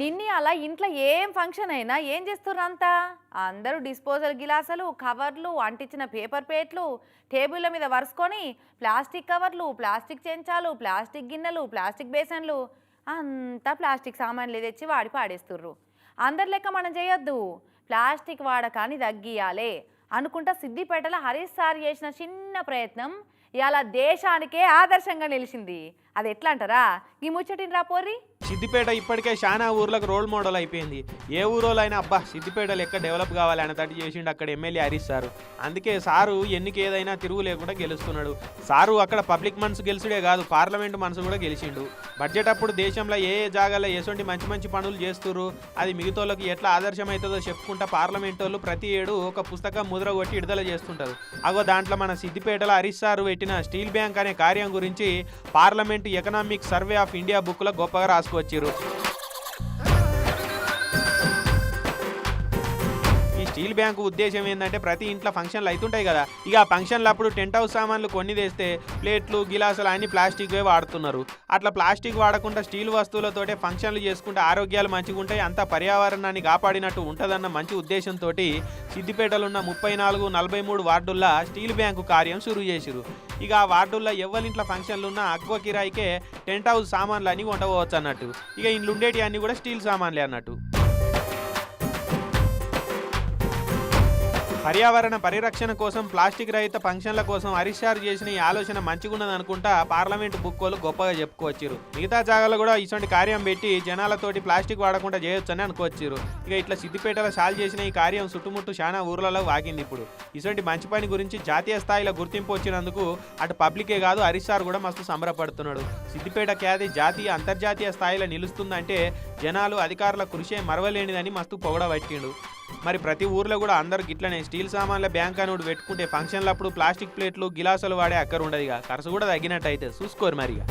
నిన్ని అలా ఇంట్లో ఏం ఫంక్షన్ అయినా ఏం చేస్తుర్రు అంతా? అందరూ డిస్పోజల్ గిలాసులు కవర్లు అంటించిన పేపర్ ప్లేట్లు టేబుల్ల మీద వరుసుకొని ప్లాస్టిక్ కవర్లు ప్లాస్టిక్ చెంచాలు ప్లాస్టిక్ గిన్నెలు ప్లాస్టిక్ బేసన్లు అంతా ప్లాస్టిక్ సామాన్లు తెచ్చి వాడి పాడేస్తుర్రు. అందరి లెక్క మనం చేయొద్దు. ప్లాస్టిక్ వాడకాన్ని తగ్గియాలి అనుకుంటా సిద్దిపేటలో హరీష్ సార్ చేసిన చిన్న ప్రయత్నం ఇవాళ దేశానికే ఆదర్శంగా నిలిచింది. అది ఎట్లా అంటారా ఈ ముచ్చటిని రా పోర్రి. సిద్దిపేట ఇప్పటికే చాలా ఊర్లకు రోల్ మోడల్ అయిపోయింది. ఏ ఊరోలైనా అబ్బా సిద్దిపేట లెక్క డెవలప్ కావాలి అనేటట్టు చేసిండు అక్కడ ఎమ్మెల్యే హరీష్ సారు. అందుకే సారు ఎన్నిక ఏదైనా తిరుగు లేకుండా గెలుస్తున్నాడు. సారు అక్కడ పబ్లిక్ మనసు గెలుచుడే కాదు పార్లమెంట్ మనసు కూడా గెలిచిండు. బడ్జెట్ అప్పుడు దేశంలో ఏ ఏ జాగాలో ఎటువంటి మంచి మంచి పనులు చేస్తురు అది మిగతాళ్ళకి ఎట్లా ఆదర్శం అవుతుందో చెప్పుకుంటా పార్లమెంట్ వాళ్ళు ప్రతి ఏడు ఒక పుస్తకం ముద్ర కొట్టి విడుదల చేస్తుంటారు. అగో దాంట్లో మన సిద్దిపేటలో హరీష్ సారు పెట్టిన స్టీల్ బ్యాంక్ అనే కార్యం గురించి parliament economic survey of India బుక్లో గొప్పగా రాసుకొచ్చారు స్టీల్ బ్యాంకు ఉద్దేశం ఏంటంటే ప్రతి ఇంట్లో ఫంక్షన్లు అవుతుంటాయి కదా. ఇక ఆ ఫంక్షన్లు అప్పుడు టెంట్ హౌస్ సామాన్లు కొన్ని తెస్తే ప్లేట్లు గిలాసులు అన్ని ప్లాస్టిక్వే వాడుతున్నారు. అట్లా ప్లాస్టిక్ వాడకుండా స్టీల్ వస్తువులతోటే ఫంక్షన్లు చేసుకుంటే ఆరోగ్యాలు మంచిగా ఉంటాయి అంత పర్యావరణాన్ని కాపాడినట్టు ఉంటుందన్న మంచి ఉద్దేశంతో సిద్దిపేటలున్న ముప్పై నాలుగు నలభై మూడు వార్డుల్లో స్టీల్ బ్యాంకు కార్యం షురూ చేసిరు ఇక ఆ వార్డుల్లో ఎవరింట్లో ఫంక్షన్లు ఉన్నా అక్వ కిరాయికే టెంట్ హౌస్ సామాన్లు అన్ని కొంటపోవచ్చు అన్నట్టు ఇక ఇండ్లు ఉండేటి అన్ని కూడా స్టీల్ సామాన్లే అన్నట్టు. పర్యావరణ పరిరక్షణ కోసం ప్లాస్టిక్ రహిత ఫంక్షన్ల కోసం హరిషార్ చేసిన ఈ ఆలోచన మంచిగున్నది అనుకుంటా పార్లమెంట్ బుక్కోలు గొప్పగా చెప్పుకోవచ్చారు మిగతా జాగాలో కూడా ఇటువంటి కార్యం పెట్టి జనాలతోటి ప్లాస్టిక్ వాడకుండా చేయొచ్చని అనుకోవచ్చారు ఇక ఇట్లా సిద్దిపేటలో సాల్ చేసిన ఈ కార్యం చుట్టుముట్టు చాలా ఊర్లలో వాగింది ఇప్పుడు. ఇటువంటి మంచి పని గురించి జాతీయ స్థాయిలో గుర్తింపు వచ్చినందుకు అటు పబ్లికే కాదు హరిషార్ కూడా మస్తు సంబరపడుతున్నాడు. సిద్దిపేట ఖ్యాతి జాతీయ అంతర్జాతీయ స్థాయిలో నిలుస్తుందంటే జనాలు అధికారుల కృషి మరవలేనిదని మస్తు పొగడబట్టిండు. మరి ప్రతి ఊర్లో కూడా అందరికి గిట్లనే స్టీల్ సామాన్ల బ్యాంక్ అని పెట్టుకుంటే ఫంక్షన్లప్పుడు ప్లాస్టిక్ ప్లేట్లు గిలాసులు వాడే అక్కర ఉండదు ఇక. ఖర్చు కూడా తగ్గినట్టు అయితే చూసుకోరు మరి ఇక.